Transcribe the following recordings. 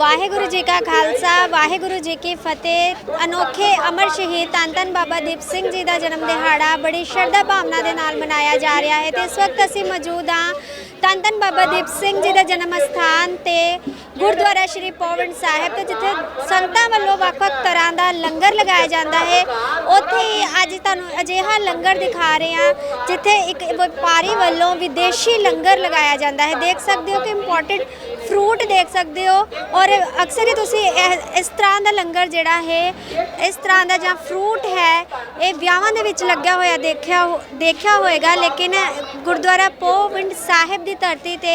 ਵਾਹਿਗੁਰੂ ਜੀ ਕਾ ਖਾਲਸਾ, ਵਾਹਿਗੁਰੂ ਜੀ ਕੀ ਫਤਿਹ। ਅਨੋਖੇ ਅਮਰ ਸ਼ਹੀਦ ਧੰਨ ਧੰਨ ਬਾਬਾ ਦੀਪ ਸਿੰਘ ਜੀ ਦਾ ਜਨਮ ਦਿਹਾੜਾ ਬੜੀ ਸ਼ਰਧਾ ਭਾਵਨਾ ਦੇ ਨਾਲ ਮਨਾਇਆ ਜਾ ਰਿਹਾ ਹੈ। ਤੇ ਇਸ ਵਕਤ ਅਸੀਂ ਮੌਜੂਦ ਹਾਂ ਧੰਨ ਧੰਨ ਬਾਬਾ ਦੀਪ ਸਿੰਘ ਜੀ ਦਾ ਜਨਮ ਸਥਾਨ ਤੇ ਗੁਰਦੁਆਰਾ ਸ਼੍ਰੀ ਪੌਵਨ ਸਾਹਿਬ ਤੇ, ਜਿੱਥੇ ਸੰਗਤਾਂ ਵੱਲੋਂ ਵੱਖ-ਵੱਖ ਤਰ੍ਹਾਂ ਦਾ ਲੰਗਰ ਲਗਾਇਆ ਜਾਂਦਾ ਹੈ। ਉੱਥੇ ਹੀ ਅੱਜ ਤੁਹਾਨੂੰ ਅਜਿਹਾ ਲੰਗਰ ਦਿਖਾ ਰਹੇ ਹਾਂ, ਜਿੱਥੇ ਇੱਕ ਵਪਾਰੀ ਵੱਲੋਂ ਵਿਦੇਸ਼ੀ ਲੰਗਰ ਲਗਾਇਆ ਜਾਂਦਾ ਹੈ। ਦੇਖ ਸਕਦੇ ਹੋ ਕਿ ਇੰਪੋਰਟੈਂਟ ਫਰੂਟ ਦੇਖ ਸਕਦੇ ਹੋ ਔਰ ਅਕਸਰ ਹੀ ਤੁਸੀਂ ਇਹ- ਇਸ ਤਰ੍ਹਾਂ ਦਾ ਲੰਗਰ ਜਿਹੜਾ ਹੈ, ਇਸ ਤਰ੍ਹਾਂ ਦਾ ਜਾਂ ਫਰੂਟ ਹੈ, ਇਹ ਵਿਆਹਾਂ ਦੇ ਵਿੱਚ ਲੱਗਿਆ ਹੋਇਆ ਦੇਖਿਆ ਹੋ- ਦੇਖਿਆ ਹੋਏਗਾ, ਲੇਕਿਨ ਗੁਰਦੁਆਰਾ ਪੋਵਿੰਡ ਸਾਹਿਬ ਦੀ ਧਰਤੀ ਤੇ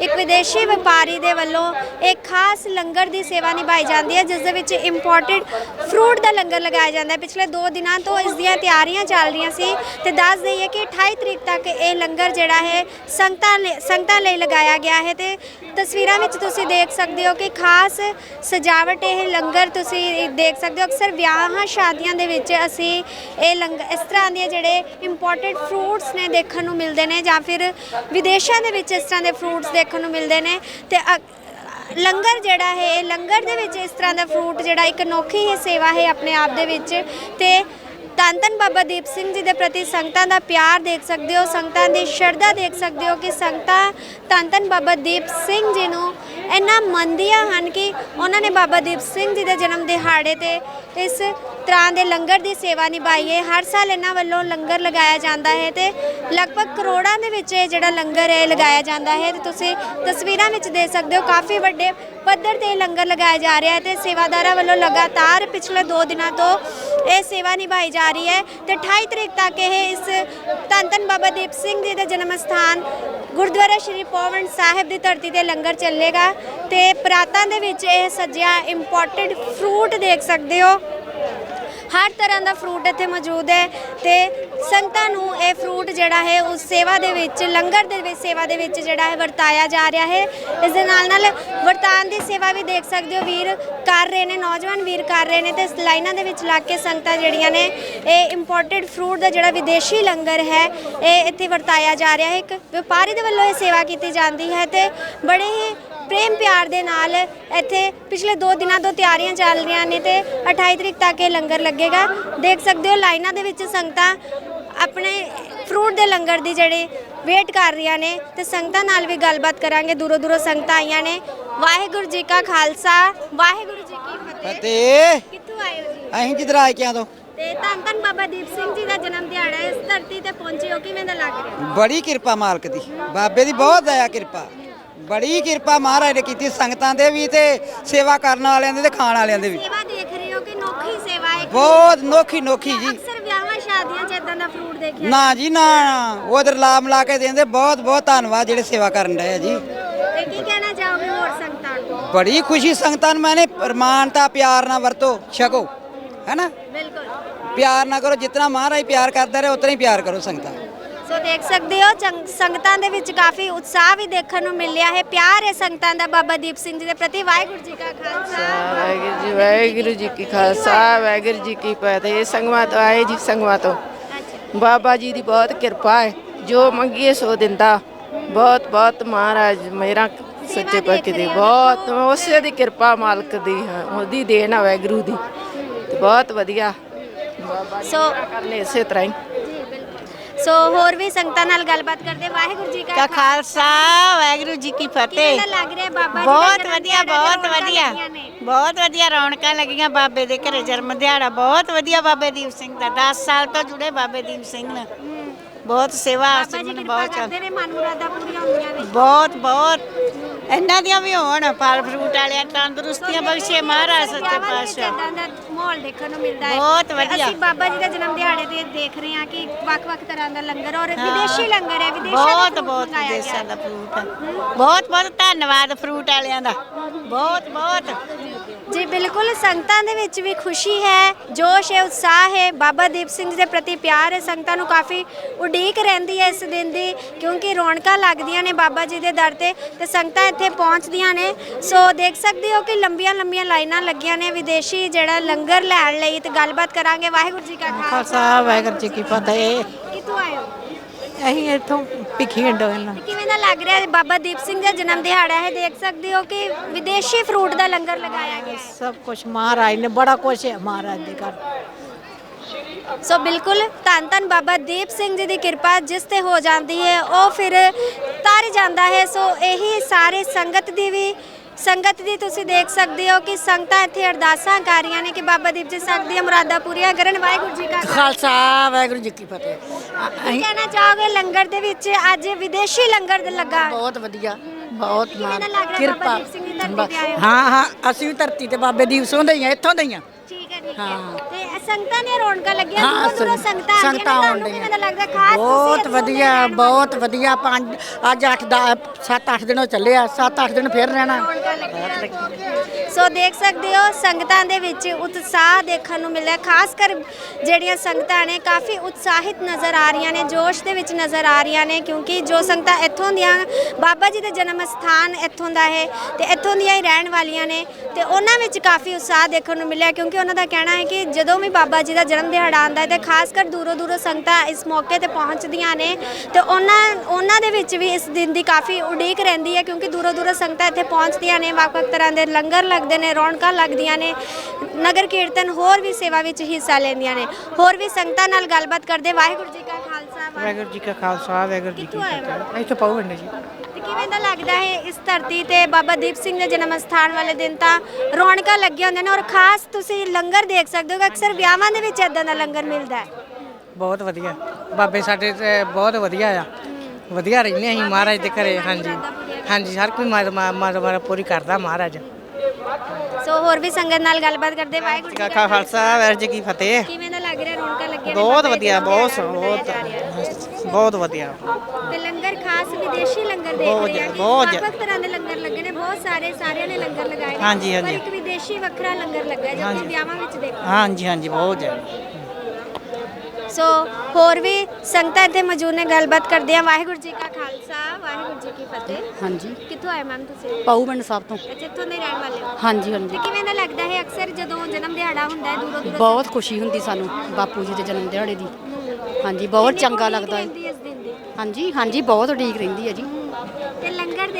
ਇੱਕ ਵਿਦੇਸ਼ੀ ਵਪਾਰੀ ਦੇ ਵੱਲੋਂ ਇੱਕ ਖਾਸ ਲੰਗਰ ਦੀ ਸੇਵਾ ਨਿਭਾਈ ਜਾਂਦੀ ਹੈ, ਜਿਸ ਦੇ ਵਿੱਚ ਇੰਪੋਰਟਡ ਫਰੂਟ ਦਾ ਲੰਗਰ ਲਗਾਇਆ ਜਾਂਦਾ ਹੈ। ਪਿਛਲੇ 2 ਦਿਨਾਂ ਤੋਂ ਇਸ ਦੀਆਂ ਤਿਆਰੀਆਂ ਚੱਲ ਰਹੀਆਂ ਸੀ ਤੇ ਦੱਸ ਦਈਏ ਕਿ 28 ਤਰੀਕ ਤੱਕ ਇਹ ਲੰਗਰ ਜਿਹੜਾ ਹੈ ਸੰਗਤਾਂ ਲਈ- ਸੰਗਤਾਂ ਲਈ ਲਗਾਇਆ ਗਿਆ ਹੈ ਤੇ ਤਸਵੀਰਾਂ ਵਿੱਚ ਤੁਸੀਂ ਦੇਖ ਸਕਦੇ ਹੋ ਕਿ ਖਾਸ ਸਜਾਵਟ ਇਹ ਲੰਗਰ ਤੁਸੀਂ ਦੇਖ ਸਕਦੇ ਹੋ। ਅਕਸਰ ਵਿਆਹਾਂ, ਸ਼ਾਦੀਆਂ ਦੇ ਵਿੱਚ ਅਸੀਂ ਇਹ ਲੰਗਰ ਇਸ ਤਰ੍ਹਾਂ ਦੇ ਜਿਹੜੇ ਇੰਪੋਰਟਡ ਫਰੂਟਸ ਨੇ ਦੇਖਣ ਨੂੰ ਮਿਲਦੇ ਨੇ ਜਾਂ ਫਿਰ ਵਿਦੇਸ਼ਾਂ ਦੇ ਵਿੱਚ ਇਸ ਤਰ੍ਹਾਂ ਦੇ ਫਰੂਟਸ ਦੇਖਣ ਨੂੰ ਮਿਲਦੇ ਨੇ ਤੇ ਅ- ਲੰਗਰ ਜਿਹੜਾ ਹੈ, ਇਹ ਲੰਗਰ ਦੇ ਵਿੱਚ ਇਸ ਤਰ੍ਹਾਂ ਦਾ ਫਰੂਟ ਜਿਹੜਾ ਇੱਕ ਅਨੋਖੀ ਹੀ ਸੇਵਾ ਹੈ ਆਪਣੇ ਆਪ ਦੇ ਵਿੱਚ ਤੇ ਧੰਨ ਧੰਨ ਬਾਬਾ ਦੀਪ ਸਿੰਘ ਜੀ ਦੇ ਪ੍ਰਤੀ ਸੰਗਤਾਂ ਦਾ ਪਿਆਰ ਦੇਖ ਸਕਦੇ ਹੋ, ਸੰਗਤਾਂ ਦੀ ਸ਼ਰਧਾ ਦੇਖ ਸਕਦੇ ਹੋ ਕਿ ਸੰਗਤਾਂ ਧੰਨ ਧੰਨ ਬਾਬਾ ਦੀਪ ਸਿੰਘ ਜੀ ਨੂੰ ਇੰਨਾ ਮੰਨਦੀਆਂ ਹਨ ਕਿ ਉਹਨਾਂ ਨੇ ਬਾਬਾ ਦੀਪ ਸਿੰਘ ਜੀ ਦੇ ਜਨਮ ਦਿਹਾੜੇ ਤੇ ਇਸ ਤਰ੍ਹਾਂ ਦੇ ਲੰਗਰ ਦੀ ਸੇਵਾ ਨਿਭਾਈ ਹੈ। ਹਰ ਸਾਲ ਇਹਨਾਂ ਵੱਲੋਂ ਲੰਗਰ ਲਗਾਇਆ ਜਾਂਦਾ ਹੈ ਤੇ ਲਗਭਗ ਕਰੋੜਾਂ ਦੇ ਵਿੱਚ ਇਹ ਜਿਹੜਾ ਲੰਗਰ ਹੈ ਲਗਾਇਆ ਜਾਂਦਾ ਹੈ ਤੇ ਤੁਸੀਂ ਤਸਵੀਰਾਂ ਵਿੱਚ ਦੇਖ ਸਕਦੇ ਹੋ, ਕਾਫੀ ਵੱਡੇ ਪੱਧਰ ਤੇ ਲੰਗਰ ਲਗਾਇਆ ਜਾ ਰਿਹਾ ਹੈ ਤੇ ਸੇਵਾਦਾਰਾਂ ਵੱਲੋਂ ਲਗਾਤਾਰ ਪਿਛਲੇ 2 ਦਿਨਾਂ ਤੋਂ ਇਹ ਸੇਵਾ ਨਿਭਾਈ ਜਾ ਰਹੀ ਹੈ ਤੇ 28 ਤਰੀਕ ਤੱਕ ਇਹ ਇਸ ਧੰਨ ਧੰਨ ਬਾਬਾ ਦੀਪ ਸਿੰਘ ਜੀ ਦੇ ਜਨਮ ਸਥਾਨ ਗੁਰਦੁਆਰਾ ਸ਼੍ਰੀ ਪੌਵਨ ਸਾਹਿਬ ਦੀ ਧਰਤੀ ਤੇ ਲੰਗਰ ਚੱਲੇਗਾ ਤੇ ਪਰਾਤਾਂ ਦੇ ਵਿੱਚ ਇਹ ਸੱਜਿਆ ਇੰਪੋਰਟਡ ਫਰੂਟ ਦੇਖ ਸਕਦੇ ਹੋ। ਹਰ ਤਰ੍ਹਾਂ ਦਾ ਫਰੂਟ ਇੱਥੇ ਮੌਜੂਦ ਹੈ ਤੇ ਸੰਗਤਾਂ ਨੂੰ ਇਹ ਫਰੂਟ ਜਿਹੜਾ ਹੈ, ਉਸ ਸੇਵਾ ਦੇ ਵਿੱਚ, ਲੰਗਰ ਦੇ ਵਿੱਚ, ਸੇਵਾ ਦੇ ਵਿੱਚ ਜਿਹੜਾ ਹੈ ਵਰਤਾਇਆ ਜਾ ਰਿਹਾ ਹੈ। ਇਸ ਦੇ ਨਾਲ ਨਾਲ ਵਰਤਾਨ ਦੀ ਸੇਵਾ ਵੀ ਦੇਖ ਸਕਦੇ ਹੋ ਵੀਰ ਕਰ ਰਹੇ ਨੇ, ਨੌਜਵਾਨ ਵੀਰ ਕਰ ਰਹੇ ਨੇ ਤੇ ਇਸ ਲਾਈਨਾਂ ਦੇ ਵਿੱਚ ਲੱਗ ਕੇ ਸੰਗਤਾਂ ਜਿਹੜੀਆਂ ਨੇ, ਇਹ ਇੰਪੋਰਟਡ ਫਰੂਟ ਦਾ ਜਿਹੜਾ ਵਿਦੇਸ਼ੀ ਲੰਗਰ ਹੈ, ਇਹ ਇੱਥੇ ਵਰਤਾਇਆ ਜਾ ਰਿਹਾ ਹੈ। ਇੱਕ ਵਪਾਰੀ ਦੇ ਵੱਲੋਂ ਇਹ ਸੇਵਾ ਕੀਤੀ ਜਾਂਦੀ ਹੈ ਤੇ ਬੜੇ ਹੀ ਪ੍ਰੇਮ ਪਿਆਰ ਦੇ ਨਾਲ ਇੱਥੇ ਪਿਛਲੇ 2 ਦਿਨਾਂ ਤੋਂ ਤਿਆਰੀਆਂ ਚੱਲ ਰਹੀਆਂ ਨੇ ਤੇ 28 ਤਰੀਕ ਤੱਕ ਇਹ ਲੰਗਰ ਲੱਗੇਗਾ। ਦੇਖ ਸਕਦੇ ਹੋ ਲਾਈਨਾਂ ਦੇ ਵਿੱਚ ਸੰਗਤਾਂ ਆਪਣੇ ਫਰੂਟ ਦੇ ਲੰਗਰ ਦੀ ਜਿਹੜੇ ਵੇਟ ਕਰ ਰਹੀਆਂ ਨੇ ਤੇ ਸੰਗਤਾਂ ਨਾਲ ਵੀ ਗੱਲਬਾਤ ਕਰਾਂਗੇ। ਦੂਰੋਂ ਦੂਰੋਂ ਸੰਗਤਾਂ ਆਈਆਂ ਨੇ। ਵਾਹਿਗੁਰੂ ਜੀ ਕਾ ਖਾਲਸਾ ਵਾਹਿਗੁਰੂ ਜੀ ਕੀ ਫਤਿਹ। ਕਿੱਥੋਂ ਆਏ ਹੋ ਜੀ? ਅਸੀਂ ਜਿੱਧਰ ਆਏ ਕਿਆਂ ਤੋਂ? ਤੇ ਧੰਨ ਧੰਨ ਬਾਬਾ ਦੀਪ ਸਿੰਘ ਜੀ ਦਾ ਜਨਮ ਦਿਹਾੜਾ ਇਸ ਧਰਤੀ ਤੇ ਪਹੁੰਚੇ ਹੋ ਕਿਵੇਂ ਦਾ ਲੱਗ ਰਿਹਾ? ਬੜੀ ਕਿਰਪਾ ਮਾਲਕ ਦੀ। ਬਾਬੇ ਦੀ ਬਹੁਤ ਦਇਆ ਕਿਰਪਾ। ਬੜੀ ਕਿਰਪਾ ਮਹਾਰਾਜ ਨੇ ਕੀਤੀ ਸੰਗਤਾਂ ਦੇ ਵੀ ਤੇ ਸੇਵਾ ਕਰਨ ਵਾਲਿਆਂ ਦੇ ਤੇ ਖਾਣ ਵਾਲਿਆਂ ਦੇ ਵੀ। ਸੇਵਾ ਦੇਖ ਰਹੇ ਹੋ ਕਿ ਨੋਖੀ ਸੇਵਾ ਹੈ ਬਹੁਤ ਨੋਖੀ ਨੋਖੀ ਜੀ। ਅਕਸਰ ਵਿਆਹਾਂ ਸ਼ਾਦੀਆਂ 'ਚ ਇਦਾਂ ਦਾ ਫਰੂਟ ਦੇਖਿਆ ਨਾ ਜੀ ਨਾ ਉਧਰ ਲਾਮ ਲਾ ਕੇ ਦਿੰਦੇ ਬਹੁਤ ਬਹੁਤ ਧੰਨਵਾਦ ਜਿਹੜੇ ਸੇਵਾ ਕਰਨ ਡਏ ਆ ਜੀ। ਤੇ ਕੀ ਕਹਿਣਾ ਚਾਹੋਗੇ ਹੋਰ ਸੰਗਤਾਂ ਨੂੰ? ਬੜੀ ਖੁਸ਼ੀ ਸੰਗਤਾਂ ਨੂੰ ਮੈਨੇ ਪ੍ਰਮਾਣਤਾ ਪਿਆਰ ਨਾਲ ਵਰਤੋ ਛਕੋ ਹੈਨਾ? ਬਿਲਕੁਲ। ਪਿਆਰ ਨਾ ਕਰੋ ਜਿਤਨਾ ਮਹਾਰਾਜ ਪਿਆਰ ਕਰਦਾ ਰਹੇ ਉਤਨਾ ਹੀ ਪਿਆਰ ਕਰੋ ਸੰਗਤਾਂ। ਸੋ ਦੇਖ ਸਕਦੇ ਹੋ ਚੰਗ- ਸੰਗਤਾਂ ਦੇ ਵਿੱਚ ਕਾਫੀ ਉਤਸ਼ਾਹ ਵੀ ਦੇਖਣ ਨੂੰ ਮਿਲਿਆ ਹੈ। ਪਿਆਰ ਹੈ ਸੰਗਤਾਂ ਦਾ ਬਾਬਾ ਦੀਪ ਸਿੰਘ ਜੀ ਦੇ ਪ੍ਰਤੀ। ਵਾਹਿਗੁਰੂ ਜੀ ਕਾ ਖਾਲਸਾ। ਵਾਹਿਗੁਰੂ ਜੀ ਵਾਹਿਗੁਰੂ ਜੀ ਕੀ ਖਾਲਸਾ ਵਾਹਿਗੁਰੂ ਜੀ ਕੀ ਫਤਿਹ। ਸੰਗਮਾਂ ਤੋਂ ਆਏ ਜੀ ਤੋਂ। ਅੱਛਾ। ਬਾਬਾ ਜੀ ਦੀ ਬਹੁਤ ਕਿਰਪਾ ਹੈ। ਜੋ ਮੰਗੀਏ ਸੋ ਦਿੰਦਾ। ਬਹੁਤ ਬਹੁਤ ਮਹਾਰਾਜ ਮੇਰਾ ਸੱਚੇ ਪਾਤਸ਼ਾਹ ਦੀ ਬਹੁਤ ਉਸੇ ਦੀ ਕਿਰਪਾ ਮਾਲਕ ਦੀ ਹੈ। ਉਹਦੀ ਦੇਣ ਆ ਵਾਹਿਗੁਰੂ ਦੀ। ਤੇ ਬਹੁਤ ਵਧੀਆ। ਬਾਬਾ ਜੀ ਸੋ ਕਰਨੇ ਇਸੇ ਤਰ੍ਹਾਂ ਹੀ। ਸੋ ਹੋਰ ਵੀ ਸੰਗਤਾਂ ਨਾਲ ਗੱਲਬਾਤ ਕਰਦੇ ਵਾਹਿਗੁਰੂ ਜੀ ਕਾ ਕਾ ਖਾਲਸਾ ਵਾਹਿਗੁਰੂ ਜੀ ਕੀ ਕਿਵੇਂ ਫਤਿਹ। ਦਾ ਲੱਗ ਰਿਹਾ ਬਾਬਾ ਜੀ ਦਾ ਬਹੁਤ ਜਨਮ ਵਧੀਆ ਦਿਹਾੜਾ ਬਹੁਤ ਰੌਣਕਾਂ ਵਧੀਆ ਲੱਗੀਆਂ ਨੇ। ਬਹੁਤ ਵਧੀਆ ਰੌਣਕਾਂ ਲੱਗੀਆਂ ਬਾਬੇ ਦੇ ਘਰੇ ਜਨਮ ਦਿਹਾੜਾ ਬਹੁਤ ਵਧੀਆ ਬਾਬੇ ਦੀਪ ਸਿੰਘ ਦਾ 10 ਸਾਲ ਤੋਂ ਜੁੜੇ ਬਾਬੇ ਦੀਪ ਸਿੰਘ ਨਾਲ ਬਹੁਤ ਸੇਵਾ ਬਾਬਾ ਜੀ ਸਿਮਰਨ ਕਿਰਪਾ ਬਹੁਤ ਕਰਦੇ ਨੇ ਮਨ ਮੁਰਾਦਾਂ ਪੂਰੀਆਂ ਹੁੰਦੀਆਂ ਨੇ। ਬਹੁਤ ਬਹੁਤ। ਇਹਨਾਂ ਦੀਆਂ ਵੀ ਹੋਣ ਫਲ ਫਰੂਟ ਵਾਲਿਆਂ ਤੰਦਰੁਸਤੀਆਂ ਬਖਸ਼ੇ ਮਹਾਰਾਜ ਸੱਚੇ ਪਾਤਸ਼ਾਹ। ਏਦਾਂ ਦਾ ਮਾਹੌਲ ਦੇਖਣ ਨੂੰ ਮਿਲਦਾ ਹੈ। ਬਹੁਤ ਵਧੀਆ। ਅਸੀਂ ਬਾਬਾ ਜੀ ਦਾ ਜਨਮ ਦਿਹਾੜੇ ਤੇ ਦੇਖ ਰਹੇ ਹਾਂ ਕਿ ਵੱਖ-ਵੱਖ ਤਰ੍ਹਾਂ ਦਾ ਲੰਗਰ ਔਰ ਵਿਦੇਸ਼ੀ ਲੰਗਰ ਹੈ ਵਿਦੇਸ਼ਾਂ ਦਾ ਬਹੁਤ fruit ਬਹੁਤ ਮੰਗਾਇਆ ਗਿਆ। ਦਾ ਫਰੂਟ। ਬਹੁਤ ਬਹੁਤ ਧੰਨਵਾਦ ਫਰੂਟ ਵਾਲਿਆਂ ਦਾ। ਬਹੁਤ ਬਹੁਤ। ਜੀ ਬਿਲਕੁਲ ਸੰਗਤਾਂ ਦੇ ਵਿੱਚ ਵੀ ਖੁਸ਼ੀ ਹੈ ਜੋਸ਼ ਹੈ ਉਤਸ਼ਾਹ ਹੈ। ਬਾਬਾ ਦੀਪ ਸਿੰਘ ਜੀ ਦੇ ਪ੍ਰਤੀ ਪਿਆਰ ਹੈ ਸੰਗਤਾਂ ਨੂੰ ਕਾਫੀ ਉਡੀਕ ਰਹਿੰਦੀ ਹੈ ਇਸ ਦਿਨ ਦੀ ਕਿਉਂਕਿ ਰੌਣਕਾਂ ਲੱਗਦੀਆਂ ਨੇ ਬਾਬਾ ਜੀ ਦੇ ਦਰ ਤੇ ਤੇ ਸੰਗਤਾਂ ਇੱਥੇ ਪਹੁੰਚਦੀਆਂ ਨੇ। ਸੋ ਦੇਖ ਸਕਦੇ ਹੋ ਕਿ ਲੰਬੀਆਂ ਲੰਬੀਆਂ ਲਾਈਨਾਂ ਲੱਗੀਆਂ ਨੇ ਵਿਦੇਸ਼ੀ ਜਿਹੜਾ ਲੰਗਰ ਲੈਣ ਲਈ ਤੇ ਗੱਲਬਾਤ ਕਰਾਂਗੇ। ਵਾਹਿਗੁਰੂ ਜੀ ਕਾ ਖਾਲਸਾ ਖਾਲਸਾ ਵਾਹਿਗੁਰੂ ਜੀ ਕੀ ਫਤਿਹ। ਕਿੱਥੋਂ ਆਏ ਹੋ? ਅਸੀਂ ਇੱਥੋਂ ਭਿੱਖੀ ਡੋਲ ਕਿਵੇਂ ਦਾ ਲੱਗ ਰਿਹਾ ਹੈ? ਬਾਬਾ ਦੀਪ ਸਿੰਘ ਦਾ ਜਨਮ ਦਿਹਾੜਾ ਹੈ ਦੇਖ ਸਕਦੇ ਹੋ ਕਿ ਵਿਦੇਸ਼ੀ ਫਰੂਟ ਦਾ ਲੰਗਰ ਲਗਾਇਆ ਗਿਆ ਹੈ। ਸਭ ਕੁਝ ਮਹਾਰਾਜ ਨੇ ਬੜਾ ਕੁਝ ਹੈ ਮਹਾਰਾਜ ਦੇ ਘਰ। ਸੋ ਬਿਲਕੁਲ ਧੰਨ ਧੰਨ ਬਾਬਾ ਦੀਪ ਸਿੰਘ ਜੀ ਦੀ ਕਿਰਪਾ ਜਿਸ ਤੇ ਹੋ ਜਾਂਦੀ ਹੈ ਉਹ ਫਿਰ ਤਰ ਜਾਂਦਾ ਹੈ। ਸੋ ਇਹੀ ਸਾਰੇ ਸੰਗਤ ਦੀ ਵੀ ਸੰਗਤ ਦੀ ਤੁਸੀਂ ਦੇਖ ਸਕਦੇ ਹੋ ਕਿ ਸੰਗਤਾਂ ਇੱਥੇ ਅਰਦਾਸਾਂ ਕਰ ਰਹੀਆਂ ਨੇ ਕਿ ਬਾਬਾ ਦੀਪ ਜੀ ਸਭ ਦੀਆਂ ਮੁਰਾਦਾਂ ਪੂਰੀਆਂ ਕਰਨ। ਵਾਹਿਗੁਰੂ ਜੀ ਕਾ ਖਾਲਸਾ। ਵਾਹਿਗੁਰੂ ਜੀ ਕੀ ਫਤਿਹ। ਕੀ ਕਹਿਣਾ ਚਾਹੋਗੇ? ਲੰਗਰ ਦੇ ਵਿੱਚ ਅੱਜ ਵਿਦੇਸ਼ੀ ਲੰਗਰ ਲੱਗਾ। ਬਹੁਤ ਵਧੀਆ ਬਹੁਤ ਕਿਵੇਂ ਦਾ ਮਾਣ। ਲੱਗ ਰਿਹਾ ਬਾਬਾ ਦੀਪ ਸਿੰਘ ਦੀ ਧਰਤੀ ਤੇ ਆਏ ਹੋ? ਹਾਂ ਹਾਂ ਅਸੀਂ ਵੀ ਧਰਤੀ ਤੇ ਬਾਬੇ ਦੀਪ ਸਿੰਘ ਦੇ ਹੀ ਇੱਥੋਂ ਦੇ ਹੀ ਹਾਂ। ਠੀਕ ਹੈ ਠੀਕ ਹੈ। ਹਾਂ। ਤੇ ਇਹ ਸੰਗਤਾਂ ਨੇ ਰੌਣਕਾਂ ਲੱਗੀਆਂ ਹਾਂ, ਦੂਰੋਂ ਦੂਰੋਂ ਸੰਗ- ਸੰਗਤਾਂ ਆਉਂਦੀਆਂ ਨੇ। ਸੰਗਤਾਂ ਤੁਹਾਨੂੰ ਆਉਂਦੀਆਂ। ਕਿਵੇਂ ਦਾ ਲੱਗਦਾ? ਖਾਸ ਤੁਸੀਂ ਬਹੁਤ ਇੱਥੋਂ ਦੇ ਵਧੀਆ ਰਹਿਣ ਵਾਲੇ ਬਹੁਤ ਵਧੀਆ। ਪੰਜ ਅੱਜ 8 ਦਾ 7 8 ਦਿਨੋਂ ਚੱਲੇ ਆ। 7 8 ਦਿਨ ਫੇਰ ਰਹਿਣਾ। ਸੋ ਦੇਖ ਸਕਦੇ ਹੋ, ਸੰਗਤਾਂ ਦੇ ਵਿੱਚ ਉਤਸ਼ਾਹ ਦੇਖਣ ਨੂੰ ਮਿਲਿਆ। ਖਾਸ ਕਰ ਜਿਹੜੀਆਂ ਸੰਗਤਾਂ ਨੇ, ਕਾਫੀ ਉਤਸ਼ਾਹਿਤ ਨਜ਼ਰ ਆ ਰਹੀਆਂ ਨੇ, ਜੋਸ਼ ਦੇ ਵਿੱਚ ਨਜ਼ਰ ਆ ਰਹੀਆਂ ਨੇ, ਕਿਉਂਕਿ ਜੋ ਸੰਗਤਾਂ ਇੱਥੋਂ ਦੀਆਂ, ਬਾਬਾ ਜੀ ਦਾ ਜਨਮ ਸਥਾਨ ਇੱਥੋਂ ਦਾ ਹੈ ਤੇ ਇੱਥੋਂ ਦੀਆਂ ਹੀ ਰਹਿਣ ਵਾਲੀਆਂ ਨੇ ਤੇ ਉਹਨਾਂ ਵਿੱਚ ਕਾਫੀ ਉਤਸ਼ਾਹ ਦੇਖਣ ਨੂੰ ਮਿਲਿਆ, ਕਿਉਂਕਿ ਉਹਨਾਂ ਦਾ ਕਹਿਣਾ ਹੈ ਕਿ ਜਦੋਂ ਵੀ ਬਾਬਾ ਜੀ ਦਾ ਜਨਮ ਦਿਹਾੜਾ ਆਉਂਦਾ ਹੈ ਤੇ ਖਾਸ ਕਰ ਦੂਰੋਂ ਦੂਰੋਂ ਸੰਗਤਾਂ ਇਸ ਮੌਕੇ ਤੇ ਪਹੁੰਚਦੀਆਂ ਨੇ ਤੇ ਉਹਨਾਂ ਉਹਨਾਂ ਦੇ ਵਿੱਚ ਵੀ ਇਸ ਦਿਨ ਦੀ ਕਾਫੀ ਉਡੀਕ ਰਹਿੰਦੀ ਹੈ, ਕਿਉਂਕਿ ਦੂਰੋਂ ਦੂਰੋਂ ਸੰਗਤਾਂ ਇੱਥੇ ਪਹੁੰਚਦੀਆਂ ਨੇ ਵੱਖ-ਵੱਖ ਤਰ੍ਹਾਂ ਦੇ ਲੰਗਰ ਲੱਗਦੇ ਨੇ ਰੌਣਕਾਂ ਲੱਗਦੀਆਂ ਨੇ ਨਗਰ ਕੀਰਤਨ ਹੋਰ ਵੀ ਸੇਵਾ ਵਿੱਚ ਹਿੱਸਾ ਲੈਂਦੀਆਂ ਨੇ। ਹੋਰ ਵੀ ਸੰਗਤਾਂ ਨਾਲ ਗੱਲਬਾਤ ਕਰਦੇ। ਵਾਹਿਗੁਰੂ ਜੀ ਕਾ ਖਾਲਸਾ ਵਾਹਿਗੁਰੂ ਜੀ ਕਾ ਖਾਲਸਾ ਵਾਹਿਗੁਰੂ ਜੀ ਕੀ? ਫਤਿਹ। ਇੱਥੋਂ ਪਾਉ ਵੰਡੇ ਜੀ। ਤੇ ਕਿਵੇਂ ਦਾ ਲੱਗਦਾ ਹੈ ਇਸ ਧਰਤੀ ਤੇ ਬਾਬਾ ਦੀਪ ਸਿੰਘ ਦੇ ਜਨਮ ਸਥਾਨ ਵਾਲੇ ਦਿਨ ਤਾਂ ਰੌਣਕਾਂ ਲੱਗੀਆਂ ਹੁੰਦੀਆਂ ਨੇ ਔਰ ਖਾਸ ਤੁਸੀਂ ਲੰਗਰ ਦੇਖ ਸਕਦੇ ਹੋ ਕਿ ਅਕਸਰ ਵਿਆਹਾਂ ਦੇ ਵਿੱਚ ਇਦਾਂ ਦਾ ਲੰਗਰ ਮਿਲਦਾ ਹੈ। ਬਹੁਤ ਵਧੀਆ। ਬਾਬੇ ਸਾਡੇ ਤੇ ਬਹੁਤ ਵਧੀਆ ਆ। ਵਧੀਆ ਰਹਿੰਦੇ ਅਸੀਂ ਮਹਾਰਾਜ ਦੇ ਘਰੇ ਹਾਂਜੀ। ਹਾਂਜੀ ਹਰ ਕੋਈ ਮਾਰ ਮਾਰ ਪੂਰੀ ਕਰਦਾ ਮਹਾਰਾਜ। ਸੋ ਹੋਰ ਵੀ ਸੰਗਤ ਨਾਲ ਗੱਲਬਾਤ ਕਰਦੇ ਵਾਹਿਗੁਰੂ ਜੀ ਕਾ ਕਾ ਖਾਲਸਾ ਵਾਹਿਗੁਰੂ ਜੀ ਕੀ ਫਤਿਹ। ਕਿਵੇਂ ਦਾ ਲੱਗ ਰਿਹਾ ਰੌਣਕਾਂ ਲੱਗੀਆਂ ਨੇ ਬਹੁਤ ਵਧੀਆ ਬਹੁਤ ਬਹੁਤ। ਬਹੁਤ ਵਧੀਆ। ਤੇ ਲੰਗਰ ਖਾਸ ਵਿਦੇਸ਼ੀ ਲੰਗਰ ਦੇਖ ਬਹੁਤ ਰਹੇ ਆ ਕਿ ਬਹੁਤ ਤਰ੍ਹਾਂ ਦੇ ਲੰਗਰ ਲੱਗੇ ਨੇ ਬਹੁਤ ਸਾਰੇ ਸਾਰਿਆਂ ਨੇ ਲੰਗਰ ਲਗਾਏ ਨੇ। ਹਾਂਜੀ, ਪਰ ਹਾਂਜੀ। ਇੱਕ ਵਿਦੇਸ਼ੀ ਵੱਖਰਾ ਲੰਗਰ ਲੱਗਾ ਹੈ ਜੋ ਕਿ ਵਿਆਹਾਂ ਵਿੱਚ ਦੇਖੋ ਹਾਂਜੀ ਹਾਂਜੀ ਬਹੁਤ ਜ਼ਿਆਦਾ। ਸੋ ਹੋਰ ਵੀ ਸੰਗਤਾਂ ਇੱਥੇ ਮੌਜੂਦ ਨੇ ਗੱਲਬਾਤ ਕਰਦੇ ਆ ਵਾਹਿਗੁਰੂ ਜੀ ਕਾ ਖਾਲਸਾ ਵਾਹਿਗੁਰੂ ਜੀ ਕੀ ਫਤਿਹ। ਹਾਂਜੀ। ਕਿੱਥੋਂ ਆਏ ਮੈਮ ਤੁਸੀਂ? ਪਾਉਮੰਡ ਸਾਹਿਬ ਤੋਂ। ਅੱਛਾ ਇੱਥੋਂ ਦੇ ਰਹਿਣ ਵਾਲੇ ਹੋ? ਹਾਂਜੀ ਤੇ ਹਾਂਜੀ ਕਿਵੇਂ ਦਾ ਲੱਗਦਾ ਹੈ ਅਕਸਰ ਜਦੋਂ ਜਨਮ ਦਿਹਾੜਾ ਹੁੰਦਾ ਹੈ ਦੂਰੋਂ ਦੂਰੋਂ ਬਹੁਤ ਖੁਸ਼ੀ ਹੁੰਦੀ ਸਾਨੂੰ ਬਾਪੂ ਜੀ ਦੇ ਜਨਮ ਦਿਹਾੜੇ ਦੀ। ਹਾਂਜੀ ਬਹੁਤ ਚੰਗਾ ਲੱਗਦਾ ਹੈ। ਹਾਂਜੀ ਹਾਂਜੀ ਬਹੁਤ ਉਡੀਕ ਰਹਿੰਦੀ ਹੈ ਜੀ।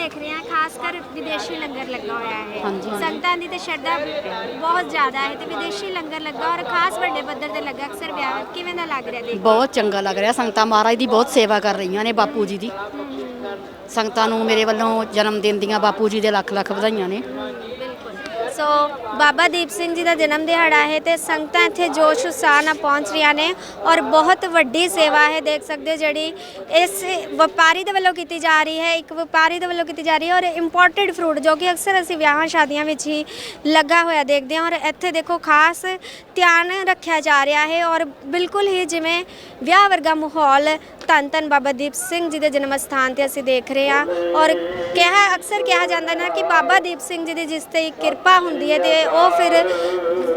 ਦੇਖ ਰਹੇ ਆ ਖਾਸ ਕਰ ਵਿਦੇਸ਼ੀ ਲੰਗਰ ਲੱਗਾ ਹੋਇਆ ਹੈ। ਸੰਗਤਾਂ ਦੀ ਤੇ ਸ਼ਰਧਾ ਬਹੁਤ ਜ਼ਿਆਦਾ ਹੈ ਤੇ ਵਿਦੇਸ਼ੀ ਲੰਗਰ ਲੱਗਾ ਔਰ ਖਾਸ ਵੱਡੇ ਪੱਧਰ ਤੇ ਲੱਗਾ ਅਕਸਰ ਵਿਆਹ। ਕਿਵੇਂ ਦਾ ਲੱਗ ਰਿਹਾ ਦੇਖ? ਬਹੁਤ ਚੰਗਾ ਲੱਗ ਰਿਹਾ। ਸੰਗਤਾਂ ਮਹਾਰਾਜ ਦੀ ਬਹੁਤ ਸੇਵਾ ਕਰ ਰਹੀਆਂ ਨੇ ਬਾਪੂ ਜੀ ਦੀ। ਸੰਗਤਾਂ ਨੂੰ ਮੇਰੇ ਵੱਲੋਂ ਜਨਮ ਦਿਨ ਦੀਆਂ ਬਾਪੂ ਜੀ ਦੇ ਲੱਖ ਲੱਖ ਵਧਾਈਆਂ ਨੇ। ਸੋ ਬਾਬਾ ਦੀਪ ਸਿੰਘ ਜੀ ਦਾ ਜਨਮ ਦਿਹਾੜਾ ਹੈ ਤੇ ਸੰਗਤਾਂ ਇੱਥੇ ਜੋਸ਼ ਉਤਸ਼ਾਹ ਨਾਲ ਪਹੁੰਚ ਰਹੀਆਂ ਨੇ ਔਰ ਬਹੁਤ ਵੱਡੀ ਸੇਵਾ ਹੈ, ਦੇਖ ਸਕਦੇ ਹੋ ਜਿਹੜੀ ਇਸ ਵਪਾਰੀ ਦੇ ਵੱਲੋਂ ਕੀਤੀ ਜਾ ਰਹੀ ਹੈ, ਇੱਕ ਵਪਾਰੀ ਦੇ ਵੱਲੋਂ ਕੀਤੀ ਜਾ ਰਹੀ ਹੈ ਔਰ ਇੰਪੋਰਟਡ ਫਰੂਟ ਜੋ ਕਿ ਅਕਸਰ ਅਸੀਂ ਵਿਆਹਾਂ ਸ਼ਾਦੀਆਂ ਵਿੱਚ ਹੀ ਲੱਗਾ ਹੋਇਆ ਦੇਖਦੇ ਹਾਂ ਔਰ ਇੱਥੇ ਦੇਖੋ ਖਾਸ ਧਿਆਨ ਰੱਖਿਆ ਜਾ ਰਿਹਾ ਹੈ ਔਰ ਬਿਲਕੁਲ ਹੀ ਜਿਵੇਂ ਵਿਆਹ ਵਰਗਾ ਮਾਹੌਲ ਧੰਨ ਧੰਨ ਬਾਬਾ ਦੀਪ ਸਿੰਘ ਜੀ ਦੇ ਜਨਮ ਸਥਾਨ ਤੇ ਅਸੀਂ ਦੇਖ ਰਹੇ ਹਾਂ ਔਰ ਕਿਹਾ, ਅਕਸਰ ਕਿਹਾ ਜਾਂਦਾ ਨਾ ਕਿ ਬਾਬਾ ਦੀਪ ਸਿੰਘ ਜੀ ਦੀ ਜਿਸ ਤੇ ਕਿਰਪਾ ਹੁੰਦੀ ਹੈ ਤੇ ਉਹ ਫਿਰ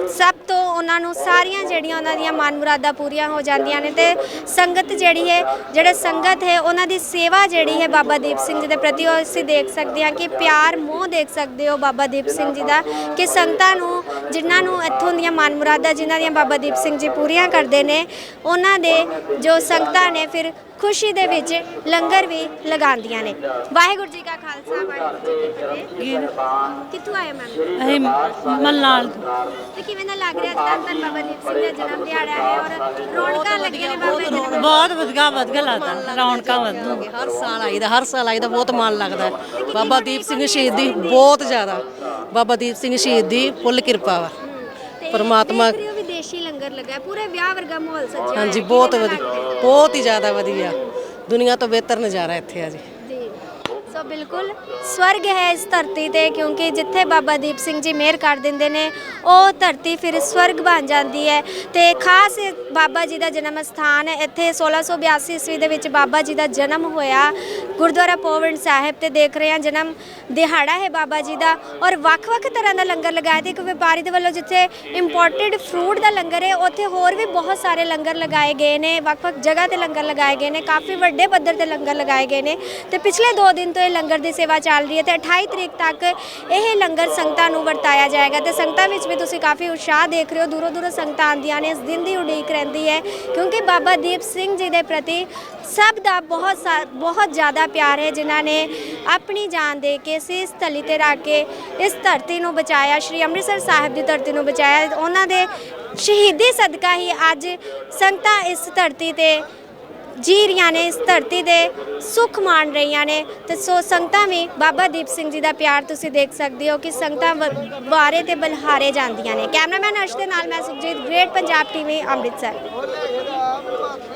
ਸਭ ਤੋਂ ਉਹਨਾਂ ਨੂੰ ਸਾਰੀਆਂ ਜਿਹੜੀਆਂ ਉਹਨਾਂ ਦੀਆਂ ਮਨ ਮੁਰਾਦਾਂ ਪੂਰੀਆਂ ਹੋ ਜਾਂਦੀਆਂ ਨੇ ਤੇ ਸੰਗਤ ਜਿਹੜੀ ਹੈ, ਜਿਹੜੇ ਸੰਗਤ ਹੈ, ਉਹਨਾਂ ਦੀ ਸੇਵਾ ਜਿਹੜੀ ਹੈ ਬਾਬਾ ਦੀਪ ਸਿੰਘ ਜੀ ਦੇ ਪ੍ਰਤੀ ਉਹ ਅਸੀਂ ਦੇਖ ਸਕਦੇ ਹਾਂ ਕਿ ਪਿਆਰ ਮੋਹ ਦੇਖ ਸਕਦੇ ਹੋ ਬਾਬਾ ਦੀਪ ਸਿੰਘ ਜੀ ਦਾ ਕਿ ਸੰਗਤਾਂ ਨੂੰ ਜਿਨ੍ਹਾਂ ਨੂੰ ਇੱਥੋਂ ਦੀਆਂ ਮਨ ਮੁਰਾਦਾਂ ਜਿਨ੍ਹਾਂ ਦੀਆਂ ਬਾਬਾ ਦੀਪ ਸਿੰਘ ਜੀ ਪੂਰੀਆਂ ਕਰਦੇ ਨੇ ਉਹਨਾਂ ਦੇ ਜੋ ਸੰਗਤਾਂ ਨੇ ਫਿਰ ਖੁਸ਼ੀ ਦੇ ਵਿੱਚ ਲੰਗਰ ਵੀ ਲਗਾਉਂਦੀਆਂ ਨੇ। ਵਾਹਿਗੁਰੂ ਜੀ ਕਾ ਖਾਲਸਾ ਵਾਹਿਗੁਰੂ ਜੀ ਕੀ ਫਤਿਹ। ਕਿੱਥੋਂ ਆਏ ਮੈਮ? ਅਸੀਂ ਮਲਨਾਲ ਤੇ। ਕਿਵੇਂ ਦਾ ਲੱਗ ਰਿਹਾ ਧੰਨ ਧੰਨ ਬਾਬਾ ਦੀਪ ਸਿੰਘ ਦਾ ਜਨਮ ਦਿਹਾੜਾ ਹੈ ਔਰ ਰੌਣਕਾਂ ਲੱਗੀਆਂ ਨੇ ਬਾਬਾ ਜੀ ਦੇ ਬਹੁਤ ਵਧੀਆ ਵਧੀਆ ਲੱਗਦਾ। ਰੌਣਕਾਂ ਵਧੂ ਹਰ ਸਾਲ ਆਈਦਾ ਹਰ ਸਾਲ ਆਈਦਾ ਬਹੁਤ ਮਨ ਲੱਗਦਾ। ਹੈ। ਬਾਬਾ ਦੀਪ ਸਿੰਘ ਸ਼ਹੀਦ ਦੀ ਬਹੁਤ ਜ਼ਿਆਦਾ। ਬਾਬਾ ਦੀਪ ਸਿੰਘ ਸ਼ਹੀਦ ਦੀ ਫੁੱਲ ਕਿਰਪਾ ਵਾ ਪਰਮਾਤਮਾ- ਵਿਦੇਸ਼ੀ ਲੰਗਰ ਲੱਗਾ ਪੂਰੇ ਵਿਆਹ ਵਰਗਾ ਮਾਹੌਲ ਸੱਜਿਆ ਹਾਂਜੀ। ਬਹੁਤ ਵਧੀਆ? ਬਹੁਤ ਹੀ ਜ਼ਿਆਦਾ ਵਧੀਆ ਦੁਨੀਆ ਤੋਂ ਬਿਹਤਰ ਨਜ਼ਾਰਾ ਇੱਥੇ ਆ ਜੀ ਬਿਲਕੁਲ ਸਵਰਗ ਹੈ ਇਸ ਧਰਤੀ ਤੇ, ਕਿਉਂਕਿ ਜਿੱਥੇ ਬਾਬਾ ਦੀਪ ਸਿੰਘ ਜੀ ਮਿਹਰ ਕਰ ਦਿੰਦੇ ਨੇ, ਉਹ ਧਰਤੀ ਫਿਰ ਸਵਰਗ ਬਣ ਜਾਂਦੀ ਹੈ। ਤੇ ਖਾਸ ਬਾਬਾ ਜੀ ਦਾ ਜਨਮ ਸਥਾਨ ਹੈ ਇੱਥੇ 1682 ਈਸਵੀ ਦੇ ਵਿੱਚ ਬਾਬਾ ਜੀ ਦਾ ਜਨਮ ਹੋਇਆ। ਗੁਰਦੁਆਰਾ ਪੋਵਿੰਡ ਸਾਹਿਬ ਤੇ ਦੇਖ ਰਹੇ ਹਾਂ, ਜਨਮ ਦਿਹਾੜਾ ਹੈ ਬਾਬਾ ਜੀ ਦਾ। ਔਰ ਵੱਖ-ਵੱਖ ਤਰ੍ਹਾਂ ਦਾ ਲੰਗਰ ਲਗਾਇਆ ਤੇ ਇੱਕ ਵਪਾਰੀ ਦੇ ਵੱਲੋਂ ਜਿੱਥੇ ਇੰਪੋਰਟਡ ਫਰੂਟ ਦਾ ਲੰਗਰ ਹੈ, ਉੱਥੇ ਹੋਰ ਵੀ ਬਹੁਤ ਸਾਰੇ ਲੰਗਰ ਲਗਾਏ ਗਏ ਨੇ। ਵੱਖ-ਵੱਖ ਜਗ੍ਹਾ ਤੇ ਲੰਗਰ ਲਗਾਏ ਗਏ ਨੇ, ਕਾਫੀ ਵੱਡੇ ਪੱਧਰ ਤੇ ਲੰਗਰ ਲਗਾਏ ਗਏ ਨੇ। ਤੇ ਪਿਛਲੇ 2 ਦਿਨ ਤੋਂ ਇਹ ਲੰਗਰ ਦੀ ਸੇਵਾ ਚੱਲ ਰਹੀ ਹੈ ਤੇ 28 ਤਰੀਕ ਤੱਕ ਇਹ ਲੰਗਰ ਸੰਗਤਾਂ ਨੂੰ ਵਰਤਾਇਆ ਜਾਏਗਾ ਤੇ ਸੰਗਤਾਂ ਵਿੱਚ ਵੀ ਤੁਸੀਂ ਕਾਫੀ ਉਤਸ਼ਾਹ ਦੇਖ ਰਹੇ ਹੋ। ਦੂਰੋਂ ਦੂਰੋਂ ਸੰਗਤਾਂ ਆਉਂਦੀਆਂ ਨੇ, ਇਸ ਦਿਨ ਦੀ ਉਡੀਕ ਰਹਿੰਦੀ ਹੈ ਕਿਉਂਕਿ ਬਾਬਾ ਦੀਪ ਸਿੰਘ ਜੀ ਦੇ ਪ੍ਰਤੀ ਸਭ ਦਾ ਬਹੁਤ ਸਾ- ਬਹੁਤ ਜ਼ਿਆਦਾ ਪਿਆਰ ਹੈ, ਜਿਨ੍ਹਾਂ ਨੇ ਆਪਣੀ ਜਾਨ ਦੇ ਕੇ ਇਸ ਥਲੀ ਤੇ ਰੱਖ ਕੇ ਇਸ ਧਰਤੀ ਨੂੰ ਬਚਾਇਆ, ਸ਼੍ਰੀ ਅੰਮ੍ਰਿਤਸਰ ਸਾਹਿਬ ਦੀ ਧਰਤੀ ਨੂੰ ਬਚਾਇਆ। ਉਹਨਾਂ ਦੇ ਸ਼ਹੀਦੀ ਸਦਕਾ ਹੀ ਅੱਜ ਸੰਗਤਾਂ ਇਸ ਧਰਤੀ ਤੇ ਜੀ ਰਹੀਆਂ ਨੇ ਇਸ ਧਰਤੀ ਦੇ ਸੁੱਖ ਮਾਣ ਰਹੀਆਂ ਨੇ। ਤੇ ਸੋ ਸੰਗਤਾਂ ਵੀ, ਬਾਬਾ ਦੀਪ ਸਿੰਘ ਜੀ ਦਾ ਪਿਆਰ ਤੁਸੀਂ ਦੇਖ ਸਕਦੇ ਹੋ ਕਿ ਸੰਗਤਾਂ ਵ- ਵਾਰੇ ਤੇ ਬਲਹਾਰੇ ਜਾਂਦੀਆਂ ਨੇ। ਕੈਮਰਾਮੈਨ ਅਰਸ਼ ਦੇ ਨਾਲ ਮੈਂ ਸੁਖਜੀਤ, ਗ੍ਰੇਟ ਪੰਜਾਬ ਟੀਵੀ, ਅੰਮ੍ਰਿਤਸਰ।